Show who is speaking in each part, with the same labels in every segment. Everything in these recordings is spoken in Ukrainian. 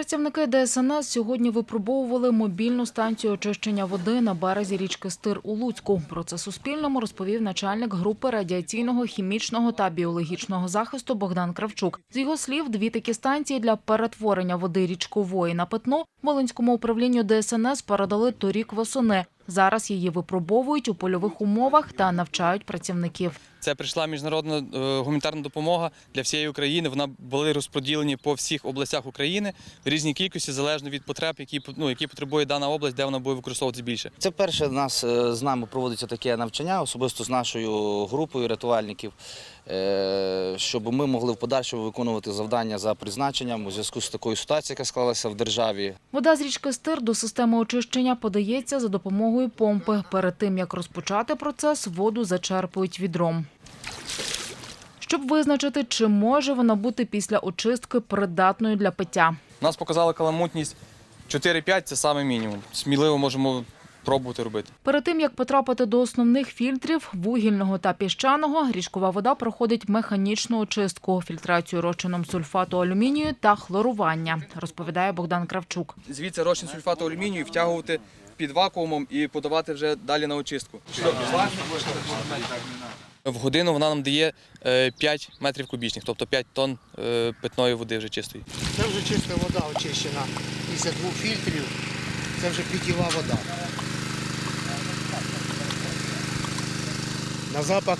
Speaker 1: Працівники ДСНС сьогодні випробовували мобільну станцію очищення води на березі річки Стир у Луцьку. Про це Суспільному розповів начальник групи радіаційного, хімічного та біологічного захисту Богдан Кравчук. З його слів, дві такі станції для перетворення води річкової на питну Волинському управлінню ДСНС передали торік восени. Зараз її випробовують у польових умовах та навчають працівників.
Speaker 2: Це прийшла міжнародна е, гуманітарна допомога для всієї України. Вона були розподілені по всіх областях України в різній кількості, залежно від потреб, які ну, які потребує дана область, де вона буде використовуватися більше.
Speaker 3: Це перше у нас е, з нами проводиться таке навчання, особисто з нашою групою рятувальників, е, щоб ми могли в подальшому виконувати завдання за призначенням у зв'язку з такою ситуацією, яка склалася в державі.
Speaker 1: Вода з річки Стир до системи очищення подається за допомогою помпи. Перед тим, як розпочати процес, воду зачерпують відром. Щоб визначити, чи може вона бути після очистки придатною для пиття.
Speaker 2: Нас показала каламутність 4-5 це саме мінімум. Сміливо можемо пробувати робити.
Speaker 1: Перед тим, як потрапити до основних фільтрів вугільного та піщаного, річкова вода проходить механічну очистку, фільтрацію розчином сульфату алюмінію та хлорування, розповідає Богдан Кравчук.
Speaker 2: Звідси розчин сульфату алюмінію втягувати під вакуумом і подавати вже далі на очистку. В годину вона нам дає е, 5 метрів кубічних, тобто 5 тонн е, питної води вже чистої.
Speaker 4: Це вже чиста вода очищена після двох фільтрів. Це вже питєва вода. На запах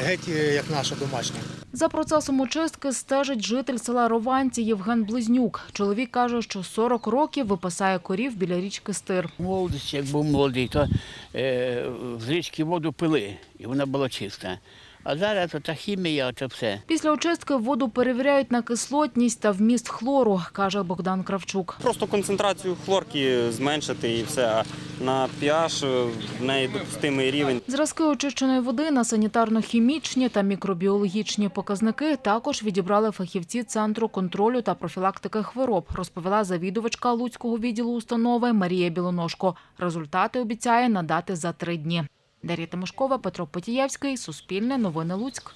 Speaker 4: геть е, як наша домашня.
Speaker 1: За процесом очистки стежить житель села Рованці Євген Близнюк. Чоловік каже, що 40 років випасає корів біля річки Стир.
Speaker 5: Молодець, як був молодий, то е, з річки воду пили, і вона була чиста. А зараз то та хімія, то все.
Speaker 1: Після очистки воду перевіряють на кислотність та вміст хлору, каже Богдан Кравчук.
Speaker 6: Просто концентрацію хлорки зменшити і все. А на pH в неї допустимий рівень.
Speaker 1: Зразки очищеної води на санітарно-хімічні та мікробіологічні показники також відібрали фахівці Центру контролю та профілактики хвороб, розповіла завідувачка Луцького відділу установи Марія Білоножко. Результати обіцяє надати за три дні. Дар'я Тимошкова, Петро Потієвський, Суспільне, Новини Луцьк.